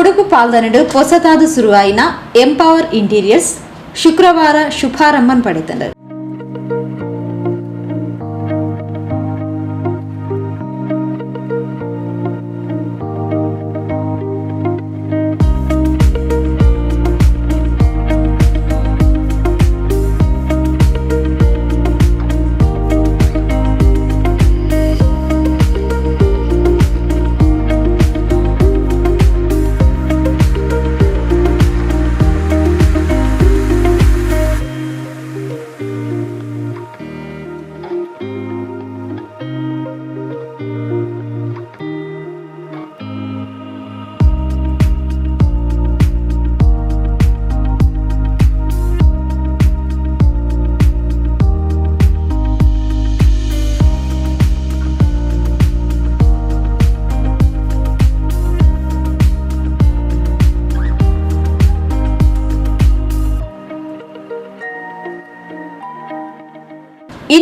Kudupu ಪಾಲ್ದನೆಡು ಹೊಸತಾದು ಶುರುವಾಯಿನ empower interiors ಶುಕ್ರವಾರ ಶುಭಾರಂಭನ್ ಪಡೆತಂಡು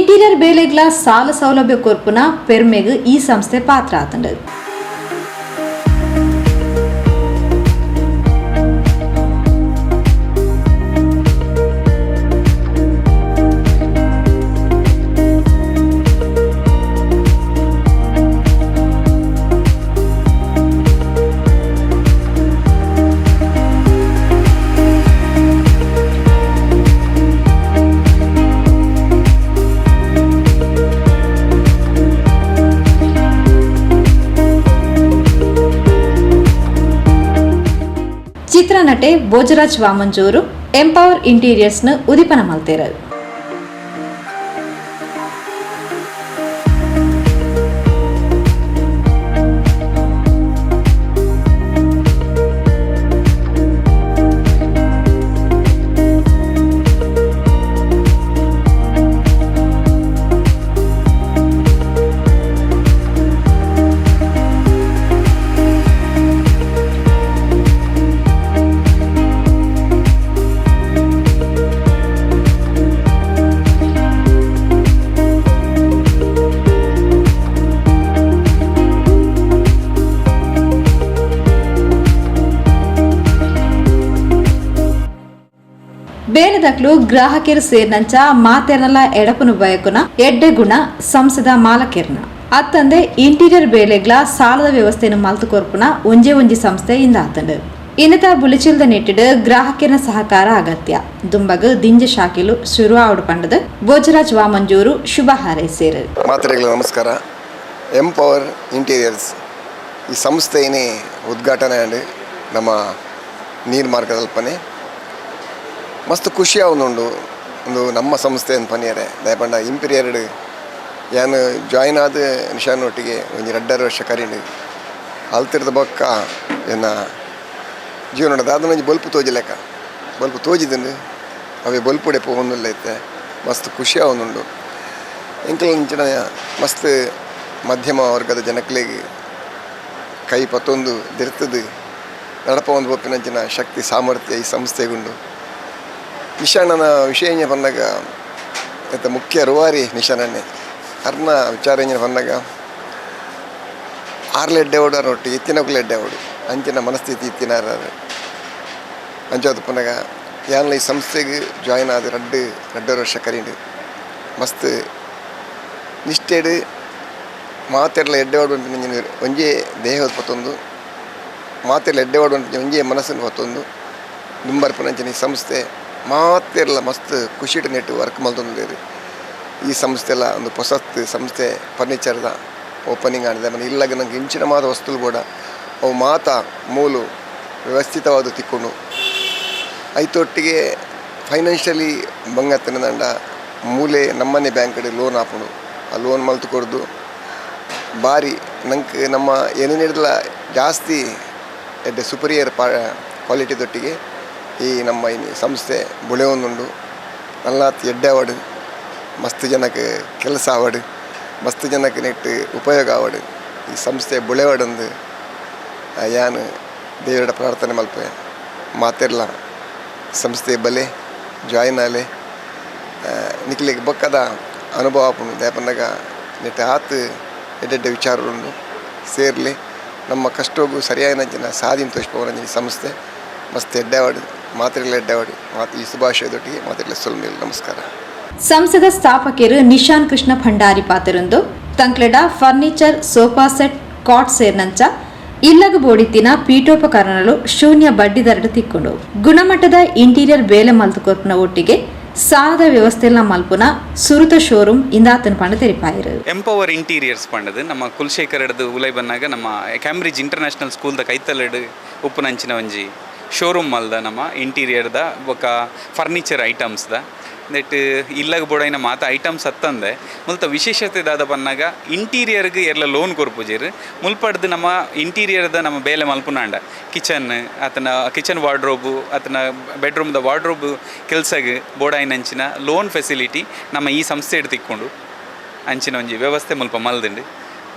interior ಬೇಲೆಗ್ಲ ಸಾಲ ಸೌಲಭ್ಯ ಕೊರ್ಪುನ ಪೆರ್ಮೆಗ್ ಈ ಸಂಸ್ಥೆ ಪಾತ್ರ ಆತಂಡು ಚಿತ್ರನಟೆ ಭೋಜರಾಜ್ ವಾಮಂಜೂರು ಎಂಪವರ್ ಇಂಟೀರಿಯರ್ಸ್ನ ಉದಿಪನ ಮಲ್ತೇರರು ಬೇಲದಕ್ಲು ಗ್ರಾಹಕರು ಸೇರ್ನಂಚ ಮಾತೆರ್ನಲ್ಲ ಎಡಪನು ಬಯಕುನ ಎಡ್ಡೆ ಗುಣ ಸಂಸದ ಮಾಲಕೆರ್ನ. ಅತ್ತಂದೆ ಇಂಟೀರಿಯರ್ ಬೇಲೆಗ್ಲ ಸಾಲದ ವ್ಯವಸ್ಥೆಯನ್ನು ಮಲ್ತು ಕೊರ್ಪುನ ಒಂಜೆ ಒಂಜಿ ಸಂಸ್ಥೆ ಇಂದ ಆತಂಡು ಇನ್ನತ ಬುಲಿಚಿಲ್ದ ನೆಟ್ಟಿಡು ಗ್ರಾಹಕರ ಸಹಕಾರ ಅಗತ್ಯ. ದುಂಬಗ ದಿಂಜ ಶಾಕಿಲು ಶುರು ಆವಡು ಪಂಡದ ಭೋಜರಾಜ್ ವಾಮಂಜೂರು ಶುಭ ಹಾರೈಸೇರು. ಮಾತ್ರೆಗಳ ನಮಸ್ಕಾರ. ಎಂಪವರ್ ಇಂಟೀರಿಯರ್ಸ್ ಈ ಸಂಸ್ಥೆಯೇ ಉದ್ಘಾಟನೆ ನಮ್ಮ ನೀರು ಮಾರ್ಗದಲ್ಪನೆ ಮಸ್ತ್ ಖುಷಿ ಆವೊಂದುಂಡು ಒಂದು ನಮ್ಮ ಸಂಸ್ಥೆ ಅಂತ ಪನಿಯರೆ ದಯಪಂಡ ಇಂಪೀರಿಯರ್ಡ್ ಯಾನ್ ಜಾಯಿನ್ ಆದ ನಿಶಾನೊಟ್ಟಿಗೆ ಒಂದು ಎರಡರ ವರ್ಷ ಕರೀಂಡು ಅಲ್ತಿರ್ದ ಬೊಕ್ಕ, ಏನ ಜೀವನ ದಾದ ಬಲ್ಪು ತೋಜಲೆಕ್ಕ ಬಲ್ಪು ತೋಜಿದಂಡು ಅವೇ ಬಲ್ಪುಡೆ ಪೋವೊಂದುಲ್ಲ ಇತ್ತೆ ಮಸ್ತ್ ಖುಷಿ ಆವೊಂದುಂಡು ಇಂಕಲಂಚಿನ ಮಸ್ತ್ ಮಧ್ಯಮ ವರ್ಗದ ಜನಕ್ಲೆಗ್ ಕೈ ಪತ್ತೊಂದು ದಿರ್ತದು. ನಡಪ ಒಂದು ಒಪ್ಪಿನಂಚಿನ ಶಕ್ತಿ, ಸಾಮರ್ಥ್ಯ ಈ ಸಂಸ್ಥೆಗುಂಡು ನಿಶಾಣನ ವಿಷಯ ಬಂದಾಗ ಅಂತ ಮುಖ್ಯ ರೂವಾರಿ ನಿಶಾಣನೇ ಅರ್ನ ವಿಚಾರ ಬಂದಾಗ ಆರ್ಲೆಡ್ಡೆವಡು ಎಡ್ಡೆ ಅವಡು ಅಂಚಿನ ಮನಸ್ಥಿತಿ ಇತ್ತಿನಾರ ಅಂಚಾದ ಪುನಗ ಯಾನ್ಲ ಈ ಸಂಸ್ಥೆಗೆ ಜಾಯಿನ್ ಆದ ರಡ್ಡು ರಡ್ಡರ ವರ್ಷ ಕರೀಂಡು, ಮಸ್ತ್ ನಿಷ್ಠೆಡ್ ಎಡ್ಡೆವಾಡು ಎಡ್ಡೆ ಹೊಡು ಒಂಜೇ ದೇಹದ ಪತ್ತೊಂದು, ಮಾತೆರ್ಲ ಎಡ್ಡೆ ಅಂತ ಒಂಜೇ ಮನಸ್ಸನ್ನು ಹೊತ್ತೊಂದು ದುಂಬರ್ಪನಂಚಿನ ಈ ಸಂಸ್ಥೆ ಮಾತೆರ್ಲ ಮಸ್ತ್ ಖುಷಿಟ್ ನೆಟ್ಟು ವರ್ಕ್ ಮಲ್ತೊಂದಿರಿ ಈ ಸಂಸ್ಥೆ ಎಲ್ಲ ಒಂದು ಹೊಸ ಸಂಸ್ಥೆ ಫರ್ನಿಚರ್ದ ಓಪನಿಂಗ್ ಆಗಿದೆ. ಮನೆ ಇಲ್ಲಾಗ ನಂಗೆ ಇಂಚಿನ ಮಾದ ವಸ್ತುಲು ಕೂಡ ಅವು ಮಾತ, ಮೂಲು ವ್ಯವಸ್ಥಿತವಾದ ತಿಕ್ಕೊಂಡು ಐತೊಟ್ಟಿಗೆ ಫೈನಾನ್ಷಿಯಲಿ ಬಂಗತ್ತಿನ ದಂಡ ಮೂಲೆ ನಮ್ಮನೆ ಬ್ಯಾಂಕ್ ಲೋನ್ ಹಾಕೊಂಡು ಆ ಲೋನ್ ಮಲ್ತು ಕೊಡ್ದು ಭಾರಿ ನಂಗೆ ನಮ್ಮ ಏನೇನಿಡಲ್ಲ ಜಾಸ್ತಿ ಎಡ್ಡೆ ಸುಪೀರಿಯರ್ ಪಾ ಕ್ವಾಲಿಟಿದೊಟ್ಟಿಗೆ ಈ ನಮ್ಮ ಸಂಸ್ಥೆ ಬುಳೆ ಒಂದುಂಡು ನಲ್ಲಾತ್ ಎಡ್ಡೆ ಆವಡು ಮಸ್ತ್ ಜನಕ್ಕೆ ಕೆಲಸ ಆವಡು ಮಸ್ತ್ ಜನಕ್ಕೆ ನೆಟ್ಟು ಉಪಯೋಗ ಆವಡು ಈ ಸಂಸ್ಥೆ ಬುಳೆವಾಡೊಂದು ಯಾನು ದೇವರ ಪ್ರಾರ್ಥನೆ ಮಲ್ಪೆ, ಮಾತೆರ್ಲ, ಸಂಸ್ಥೆ ಬಲೆ, ಜಾಯಿನ್ ಆಲೆ. ನಿಕ್ಲಿಗೆ ಬೊಕ್ಕದ ಅನುಭವ ಆಪುಂಡು ದಾಯಪಂದಾಗ ನೆಟ್ಟು ಆತು ಎಡ್ಡೆಡ್ಡೆ ವಿಚಾರಗಳು ಸೇರ್ಲಿ. ನಮ್ಮ ಕಷ್ಟಗೂ ಸರಿಯಾಗಿನ ಸಾಧಿನ ತೋರಿಸ್ಪವನ ಸಂಸ್ಥೆ, ಮಸ್ತ್ ಎಡ್ಡಾವಾಡು ಮಾತ್ರೆಗಳ ಎಡ್ಡಾವಾಡು ಮಾತು ಈ ಶುಭಾಶಯದೊಟ್ಟಿಗೆ ಸೊಲ್ಮೇಲೆ ನಮಸ್ಕಾರ. ಸಂಸದ ಸ್ಥಾಪಕರು ನಿಶಾನ್ ಕೃಷ್ಣ ಭಂಡಾರಿ ಪಾತೆರೊಂದು ತಂಕ್ಲೆಡ ಫರ್ನಿಚರ್ ಸೋಫಾ ಸೆಟ್ ಕಾಟ್ ಸೇರ್ನಂಚ ಇಲ್ಲಗ ಬೋಡಿತ್ತಿನ ಪೀಠೋಪಕರಣಗಳು ಶೂನ್ಯ ಬಡ್ಡಿ ದರಡು ತಿಕ್ಕೊಂಡು ಗುಣಮಟ್ಟದ ಇಂಟೀರಿಯರ್ ಬೇಲೆ ಮಲ್ತು ಕೊರ್ಪುನ ಒಟ್ಟಿಗೆ ಸಾಲದ ವ್ಯವಸ್ಥೆ ಮಲ್ಪುನ ಸುರುತ ಶೋರೂಮ್ ಇಂದಾತನ ಪಂಡ ತೆರಿಪಾಯಿರು. Empower interiors ಪಂಡದು. ನಮ್ಮ ಕುಲಶೇಖರಡ್ದು ಉಲೈ ಬನ್ನಾಗ ನಮ್ಮ ಕ್ಯಾಂಬ್ರಿಡ್ಜ್ ಇಂಟರ್ನ್ಯಾಷನಲ್ ಸ್ಕೂಲ್ದ ಕೈತಲೆಡ್ ಉಪ್ಪುನಂಚಿನ ಒಂಜಿ. ಶೋರೂಮ್ ಅಲ್ದ ನಮ್ಮ ಇಂಟೀರಿಯರ್ದ ಬೊಕ ಫರ್ನಿಚರ್ ಐಟಮ್ಸ್ದ ನೆಟ್ ಇಲ್ಲಗ ಬೋಡೈನ ಮಾತ ಐಟಮ್ಸ್ ಹತ್ತಂದೆ. ಮುಲ್ತ ವಿಶೇಷತೆ ದಾದ ಬನ್ನಾಗ ಇಂಟೀರಿಯರ್ಗೆ ಎಲ್ಲ ಲೋನ್ ಕೊರ್ಪುಜೇರು ಮುಲ್ಪಡ್ದು ನಮ್ಮ ಇಂಟೀರಿಯರ್ದ ನಮ್ಮ ಬೇಲೆ ಮಲ್ಪುನಾಂಡ. ಕಿಚನ್ ಆತನ ಕಿಚನ್ ವಾರ್ಡ್ರೋಬು ಆತನ ಬೆಡ್ರೂಮ್ದ ವಾರ್ಡ್ರೋಬ್ ಕೆಲ್ಸಗೆ ಬೋಡಾಯಿನಂಚಿನ ಲೋನ್ ಫೆಸಿಲಿಟಿ ನಮ್ಮ ಈ ಸಂಸ್ಥೆ ತಿಕ್ಕೊಂಡು ಅಂಚಿನ ಒಂಜಿ ವ್ಯವಸ್ಥೆ ಮುಲ್ಪ ಮಲ್ದಿಂಡು.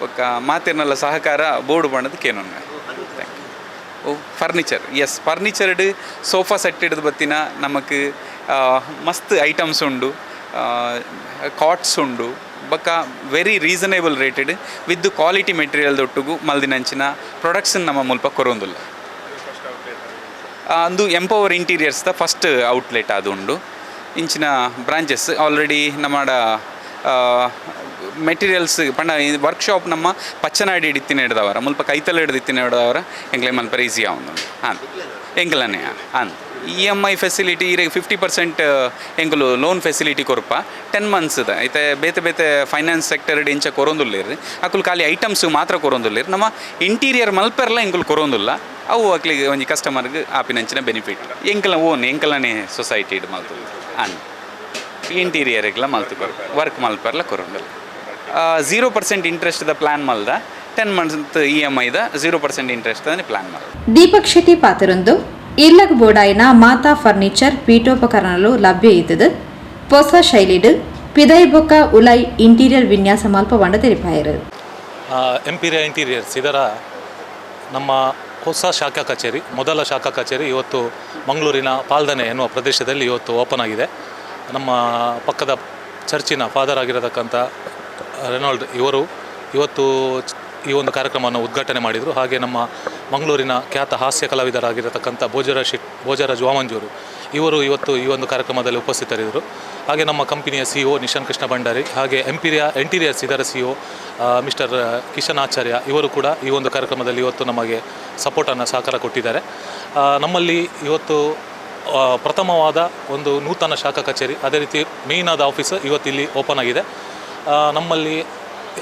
ಒಕ್ಕ ಮಾತಿರ್ನಲ್ಲ ಸಹಕಾರ ಬೋರ್ಡ್ ಬಣ್ಣದ ಕೇನೋಣ U S set sofa set நமக்கு ಬತ್ತಿನ ನಮಕ್ ಮಸ್ತ್ ಐಟಮ್ಸ್ ಉಂಡು ಕಾಟ್ಸ್ ಉಂಡು ಬೊಕ್ಕ very reasonable rated with quality material ಒಟ್ಟಿಗೂ ಮಲ್ದಿನಂಚಿನ ಪ್ರೊಡಕ್ಷನ್ ನಮ್ಮ ಮುಲ್ಪ ಕೊರೊಂದುಲ್ಲ ಅಂದು ಎಂಪವರ್ ಇಂಟೀರಿಯರ್ಸ್ದ ಫಸ್ಟ್ ಔಟ್ಲೆಟ್ ಅದು ಉಂಡು ಇಂಚಿನ ಬ್ರಾಂಚಸ್ ಆಲ್ರೆಡಿ ನಮ್ಮಡ ಮೆಟೀರಿಯಲ್ಸ್ ಪಂಡ ವರ್ಕ್ಶಾಪ್ ನಮ್ಮ ಪಚ್ಚನಾಡಿ ಹಿಡಿತಿನ ಹಿಡ್ದವರ, ಮುಲ್ಪ ಕೈತಲ್ಲ ಹಿಡಿದಿತ್ತಿನ ಹಿಡ್ದವರ, ಎಂಗ್ಲೆ ಮಲ್ಪರ ಈಸಿ ಆವೊಂದು. ಹಾಂ ಎಂಗ್ಲನೆ ಹಾಂ ಇ ಎಂ ಐ ಫೆಸಿಲಿಟಿ ಈಗ ಫಿಫ್ಟಿ ಪರ್ಸೆಂಟ್ ಎಂಕುಲು ಲೋನ್ ಫೆಸಿಲಿಟಿ ಕೊರಪ. ಟೆನ್ ಮಂತ್ಸ್ದ ಐತೆ, ಬೇತೆ ಬೇತೆ ಫೈನಾನ್ಸ್ ಸೆಕ್ಟರ್ ಇಂಚ ಕೊರೊಂದುಲ್ಲೇರು ಅಕುಲು ಖಾಲಿ ಐಟಮ್ಸ್ ಮಾತ್ರ ಕೊರೊಂದುಲ್ಲೇರು ನಮ್ಮ ಇಂಟೀರಿಯರ್ ಮಲ್ಪೆರ್ಲ ಎಂಕುಲು ಕೊರೊಂದುಲ್ಲ. ಅವು ಅಕ್ಲಿಗೆ ಒಂಜಿ ಕಸ್ಟಮರ್ಗೆ ಆಪಿನಂಚಿನ ಬೆನಿಫಿಟ್ ಎಂಕಲ ಓನ್ ಎಂಕಲನೇ ಸೊಸೈಟಿ ಇಡ್ ಮಲ್ತು. ಅನ್ ಇಂಟೀರಿಯರ್ಗೆಲ್ಲ ಮಲ್ತು ಕೊರ ವರ್ಕ್ ಮಲ್ಪರ್ಲ ಕೊರೊಂದುಲ್ಲ. ಝೀರೋ ಪರ್ಸೆಂಟ್ ಇಂಟ್ರೆಸ್ಟ್ದ ಪ್ಲಾನ್ ಮಲ್ದ ಟೆನ್ ಮಂತ್ ಇ ಎಂ ಐದ ಝೀರೋ ಪರ್ಸೆಂಟ್ ಇಂಟ್ರೆಸ್ಟ್ ಪ್ಲಾನ್ ಮಲ್ದ. ದೀಪಕ್ ಶೆಟ್ಟಿ ಪಾತೆರೊಂದು ಇಲ್ಲಗ್ ಬೋಡಾಯಿನ ಮಾತಾ ಫರ್ನಿಚರ್ ಪೀಠೋಪಕರಣಗಳು ಲಭ್ಯ ಇದ್ದದು ಹೊಸ ಶೈಲಿಡು ಪಿದೈ ಬೊಕ್ಕ ಉಲೈ ಇಂಟೀರಿಯರ್ ವಿನ್ಯಾಸ ಮಲ್ಪ ಬಂಡ ತೆರಿಪಾಯಿರು ಎಂಪೀರಿಯಾ ಇಂಟೀರಿಯರ್ಸ್ ಇದರ ನಮ್ಮ ಹೊಸ ಶಾಖಾ ಕಚೇರಿ ಮೊದಲ ಶಾಖಾ ಕಚೇರಿ ಇವತ್ತು ಮಂಗಳೂರಿನ ಪಾಲ್ದನೆ ಎನ್ನುವ ಪ್ರದೇಶದಲ್ಲಿ ಇವತ್ತು ಓಪನ್ ಆಗಿದೆ. ನಮ್ಮ ಪಕ್ಕದ ಚರ್ಚಿನ ಫಾದರ್ ಆಗಿರತಕ್ಕಂಥ ರೆನಾಲ್ಡ್ ಇವರು ಇವತ್ತು ಈ ಒಂದು ಕಾರ್ಯಕ್ರಮವನ್ನು ಉದ್ಘಾಟನೆ ಮಾಡಿದರು. ಹಾಗೆ ನಮ್ಮ ಮಂಗಳೂರಿನ ಖ್ಯಾತ ಹಾಸ್ಯ ಕಲಾವಿದರಾಗಿರತಕ್ಕಂಥ ಭೋಜರಾಜ್ ಶೆಟ್, ಭೋಜರಾಜ್ ವಾಮಂಜೂರು ಇವರು ಇವತ್ತು ಈ ಒಂದು ಕಾರ್ಯಕ್ರಮದಲ್ಲಿ ಉಪಸ್ಥಿತರಿದ್ದರು. ಹಾಗೆ ನಮ್ಮ ಕಂಪನಿಯ ಸಿ ಒ ಕೃಷ್ಣ ಭಂಡಾರಿ, ಹಾಗೆ ಎಂಪೀರಿಯಾ ಎಂಟೀರಿಯರ್ಸ್ ಇದರ C O mister Kishan Acharya ಇವರು ಕೂಡ ಈ ಒಂದು ಕಾರ್ಯಕ್ರಮದಲ್ಲಿ ಇವತ್ತು ನಮಗೆ ಸಪೋರ್ಟನ್ನು ಸಹಕಾರ ಕೊಟ್ಟಿದ್ದಾರೆ. ನಮ್ಮಲ್ಲಿ ಇವತ್ತು ಪ್ರಥಮವಾದ ಒಂದು ನೂತನ ಶಾಖಾ ಕಚೇರಿ, ಅದೇ ರೀತಿ ಮೇಯ್ನಾದ ಆಫೀಸ್ ಇವತ್ತಿಲ್ಲಿ ಓಪನ್ ಆಗಿದೆ. ನಮ್ಮಲ್ಲಿ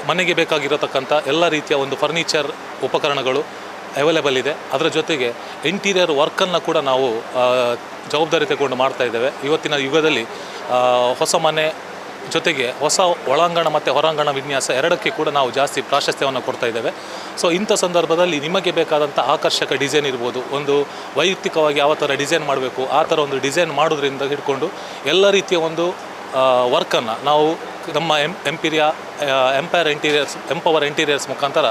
ಮನೆಗೆ ಬೇಕಾಗಿರತಕ್ಕಂಥ ಎಲ್ಲ ರೀತಿಯ ಒಂದು ಫರ್ನಿಚರ್ ಉಪಕರಣಗಳು ಅವೈಲೇಬಲ್ ಇದೆ. ಅದರ ಜೊತೆಗೆ ಇಂಟೀರಿಯರ್ ವರ್ಕನ್ನು ಕೂಡ ನಾವು ಜವಾಬ್ದಾರಿ ತಗೊಂಡು ಮಾಡ್ತಾ ಇದ್ದೇವೆ. ಇವತ್ತಿನ ಯುಗದಲ್ಲಿ ಹೊಸ ಮನೆ ಜೊತೆಗೆ ಹೊಸ ಒಳಾಂಗಣ ಮತ್ತು ಹೊರಾಂಗಣ ವಿನ್ಯಾಸ ಎರಡಕ್ಕೆ ಕೂಡ ನಾವು ಜಾಸ್ತಿ ಪ್ರಾಶಸ್ತ್ಯವನ್ನು ಕೊಡ್ತಾ ಇದ್ದೇವೆ. ಸೊ ಇಂಥ ಸಂದರ್ಭದಲ್ಲಿ ನಿಮಗೆ ಬೇಕಾದಂಥ ಆಕರ್ಷಕ ಡಿಸೈನ್ ಇರ್ಬೋದು. ಒಂದು ವೈಯಕ್ತಿಕವಾಗಿ ಯಾವ ಥರ ಡಿಸೈನ್ ಮಾಡಬೇಕು, ಆ ಥರ ಒಂದು ಡಿಸೈನ್ ಮಾಡೋದ್ರಿಂದ ಹಿಡ್ಕೊಂಡು ಎಲ್ಲ ರೀತಿಯ ಒಂದು ವರ್ಕನ್ನು ನಾವು ನಮ್ಮ M Emperia empire interiors empower interiors ಮುಖಾಂತರ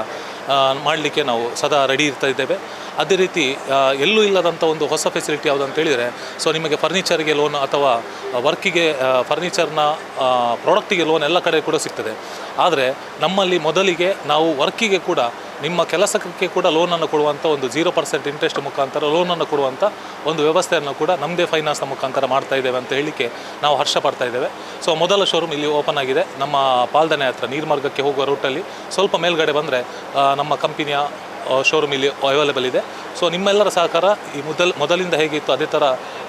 ಮಾಡಲಿಕ್ಕೆ ನಾವು ಸದಾ ರೆಡಿ ಇರ್ತಾ ಇದ್ದೇವೆ. ಅದೇ ರೀತಿ ಎಲ್ಲೂ ಇಲ್ಲದಂಥ ಒಂದು ಹೊಸ ಫೆಸಿಲಿಟಿ ಯಾವುದು ಅಂತ ಹೇಳಿದರೆ ಸೊ ನಿಮಗೆ ಫರ್ನಿಚರ್ಗೆ ಲೋನ್ ಅಥವಾ ವರ್ಕಿಗೆ ಫರ್ನಿಚರ್ನ ಪ್ರಾಡಕ್ಟಿಗೆ ಲೋನ್ ಎಲ್ಲ ಕಡೆ ಕೂಡ ಸಿಗ್ತದೆ. ಆದರೆ, ನಮ್ಮಲ್ಲಿ ಮೊದಲಿಗೆ ನಾವು ವರ್ಕಿಗೆ ಕೂಡ ನಿಮ್ಮ ಕೆಲಸಕ್ಕೆ ಕೂಡ ಲೋನನ್ನು ಕೊಡುವಂಥ ಒಂದು ಜೀರೋ ಪರ್ಸೆಂಟ್ ಇಂಟ್ರೆಸ್ಟ್ ಮುಖಾಂತರ ಲೋನನ್ನು ಕೊಡುವಂಥ ಒಂದು ವ್ಯವಸ್ಥೆಯನ್ನು ಕೂಡ ನಮ್ಮದೇ ಫೈನಾನ್ಸ್ನ ಮುಖಾಂತರ ಮಾಡ್ತಾ ಇದ್ದೇವೆ ಅಂತ ಹೇಳಿಕೆ ನಾವು ಹರ್ಷ ಪಡ್ತಾ ಇದ್ದೇವೆ. ಸೊ ಮೊದಲ ಶೋರೂಮ್ ಇಲ್ಲಿ ಓಪನ್ ಆಗಿದೆ. ನಮ್ಮ ಪಾಲ್ದನೆ ಹತ್ರ ನೀರ್ಮಾರ್ಗಕ್ಕೆ ಹೋಗುವ ರೂಟಲ್ಲಿ ಸ್ವಲ್ಪ ಮೇಲ್ಗಡೆ ಬಂದರೆ ನಮ್ಮ ಕಂಪನಿಯ ಶೋರೂಮ್ ಇಲ್ಲಿ ಅವೈಲೇಬಲ್ ಇದೆ. ಸೊ ನಿಮ್ಮೆಲ್ಲರ ಸಹಕಾರ ಈ ಮೊದಲ ಮೊದಲಿಂದ ಹೇಗಿತ್ತು ಅದೇ ಥರ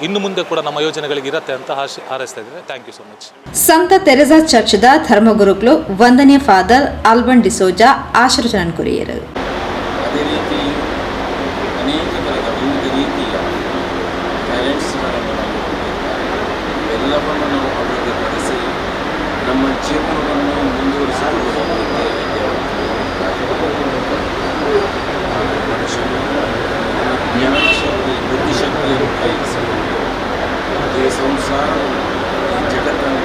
ಇನ್ನು ಮುಂದೆ ಕೂಡ ನಮ್ಮ ಯೋಜನೆಗಳಿಗೆ ಇರುತ್ತೆ ಅಂತ ಹಾಶ್ ಹಾರೈಸ್ತಾ ಇದ್ದೇನೆ ಥ್ಯಾಂಕ್ ಯು ಸೊ ಮಚ್ ಸಂತ ತೆರೆಸಾ ಚರ್ಚ್ದ ಧರ್ಮಗುರುಗಳು ವಂದನೆ ಫಾದರ್ ಆಲ್ಬನ್ ಡಿಸೋಜಾ ಆಶೀರ್ವಚನ ಕುರಿಯರು. ಅದೇ ರೀತಿ ಅನೇಕ ಥರದ ವಿವಿಧ ರೀತಿಯ ಟ್ಯಾಲೆಂಟ್ಸ್ಗಳನ್ನು ನಾವು ಹೊಂದಿದ್ದಾರೆ ಇವೆಲ್ಲವನ್ನು ನಾವು ಅಭಿವೃದ್ಧಿಪಡಿಸಿ ನಮ್ಮ ಜೀವನವನ್ನು ಮುಂದುವರಿಸಿಕೊಂಡು ಹೋಗಲಿಕ್ಕೆ ಮನುಷ್ಯನು ಜ್ಞಾನ ಶಕ್ತಿ ಬುದ್ಧಿಶಕ್ತಿಯನ್ನು ಉಪಯೋಗಿಸಿಕೊಂಡು ಈ ಸಂಸಾರ ಜಗತ್ತನ್ನು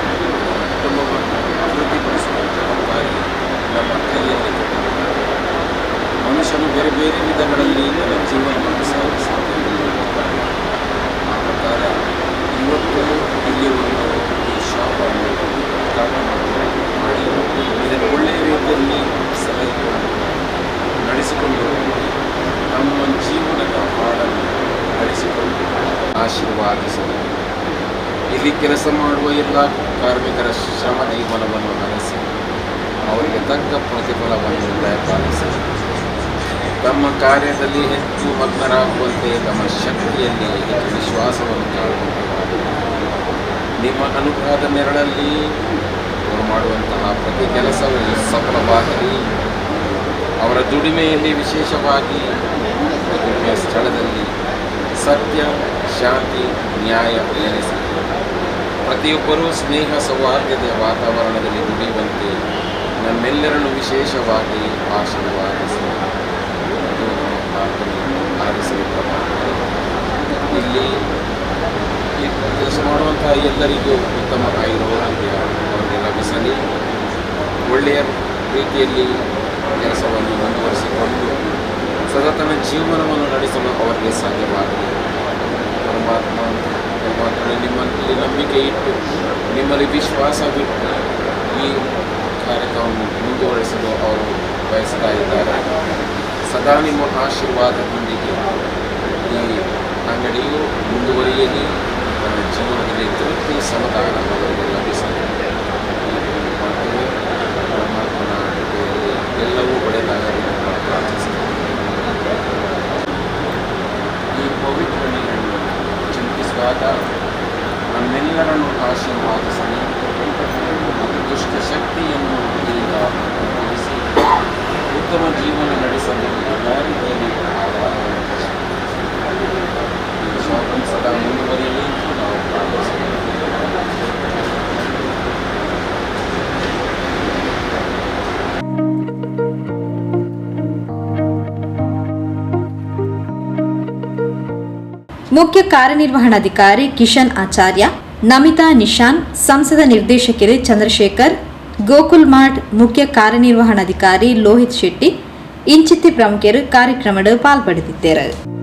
ಕುಟುಂಬವನ್ನು ಅಭಿವೃದ್ಧಿಪಡಿಸುವಂತಹ ನಮ್ಮ ಕೈಯಲ್ಲಿ ಮನುಷ್ಯನು ಬೇರೆ ಬೇರೆ ವಿಧಗಳಲ್ಲಿ ತನ್ನ ಜೀವನವನ್ನು ಸಾಗಿಸುತ್ತಾನೆ ಆ ಪ್ರಕಾರ ಇವತ್ತು ಇಲ್ಲಿ ಒಂದು ಈ ಶಾಪನ್ನು ಉದ್ಘಾಟನೆ ಮಾಡಿ ಇದನ್ನು ಒಳ್ಳೆಯ ರೀತಿಯಲ್ಲಿ ಸಲಹಿಕೊಂಡು ನಡೆಸಿಕೊಂಡು ಹೋಗಿ ಆಶೀರ್ವಾದಿಸಲಿ ಇಲ್ಲಿ ಕೆಲಸ ಮಾಡುವ ಎಲ್ಲ ಕಾರ್ಮಿಕರ ಶ್ರಮ ಜೀವನವನ್ನು ನಡೆಸಿ ಅವರಿಗೆ ತಕ್ಕ ಪ್ರತಿಫಲವನ್ನು ದಯಪಾಲಿಸಿ. ತಮ್ಮ ಕಾರ್ಯದಲ್ಲಿ ಹೆಚ್ಚು ಮಗ್ನರಾಗುವಂತೆ ತಮ್ಮ ಶಕ್ತಿಯಲ್ಲಿ ಹೆಚ್ಚು ವಿಶ್ವಾಸವನ್ನು ಕಾಣುವಂತೆ ನಿಮ್ಮ ಅನುಗ್ರಹದ ನೆರಳಲ್ಲಿ ಅವರು ಮಾಡುವಂತಹ ಪ್ರತಿ ಕೆಲಸವು ಸಫಲವಾಗಲಿ. ಅವರ ದುಡಿಮೆಯಲ್ಲಿ ವಿಶೇಷವಾಗಿ ದುಡಿಮೆಯ ಸ್ಥಳದಲ್ಲಿ ಸತ್ಯ ಶಾಂತಿ, ನ್ಯಾಯ, ನೆಲೆಸಿ. ಪ್ರತಿಯೊಬ್ಬರೂ ಸ್ನೇಹ, ಸೌಹಾರ್ದತೆಯ ವಾತಾವರಣದಲ್ಲಿ ದುಡಿಯುವಂತೆ ನಮ್ಮೆಲ್ಲರನ್ನು ವಿಶೇಷವಾಗಿ ಆಶೀರ್ವಾದಿಸಿ. ಇಲ್ಲಿ ಕೆಲಸ ಮಾಡುವಂತಹ ಎಲ್ಲರಿಗೂ ಉತ್ತಮ ಆಯುರ್ವೇದ್ಯ ಅವರಿಗೆ ಲಭಿಸಲಿ. ಒಳ್ಳೆಯ ರೀತಿಯಲ್ಲಿ ಕೆಲಸವನ್ನು ಮುಂದುವರಿಸಿಕೊಂಡು ಸತತನ ಜೀವನವನ್ನು ನಡೆಸಲು ಅವರಿಗೆ ಸಾಧ್ಯವಾಗಲಿ. ಪರಮಾತ್ಮ ಪರಮಾತ್ಮ ನಿಮ್ಮಲ್ಲಿ ನಂಬಿಕೆ ಇಟ್ಟು ನಿಮ್ಮಲ್ಲಿ ವಿಶ್ವಾಸವಿಟ್ಟು ಈ ಕಾರ್ಯಕ್ರಮವನ್ನು ಮುಂದುವರಿಸಲು ಅವರು ಬಯಸ್ತಾ ಇದ್ದಾರೆ ಸದಾ ನಿಮ್ಮ ಆಶೀರ್ವಾದದೊಂದಿಗೆ ಈ ಅಂಗಡಿಯು ಮುಂದುವರಿಯಲಿ ಜೀವನದಲ್ಲಿ ತೃಪ್ತಿ ಸಮಾಧಾನ ಮುಖ್ಯ ಕಾರ್ಯನಿರ್ವಹಣಾಧಿಕಾರಿ ಕಿಶನ್ ಆಚಾರ್ಯ, ನಮಿತಾ ನಿಶಾನ್, ಸಂಸದ ನಿರ್ದೇಶಕರು ಚಂದ್ರಶೇಖರ್, ಗೋಕುಲ್ ಮಾರ್ಟ್ ಮುಖ್ಯ ಕಾರ್ಯನಿರ್ವಹಣಾಧಿಕಾರಿ ಲೋಹಿತ್ ಶೆಟ್ಟಿ, ಇಂಚಿತ್ತಿ ಪ್ರಮುಖರು ಕಾರ್ಯಕ್ರಮದ ಪಾಲ್ಪಡೆದಿದ್ದರು.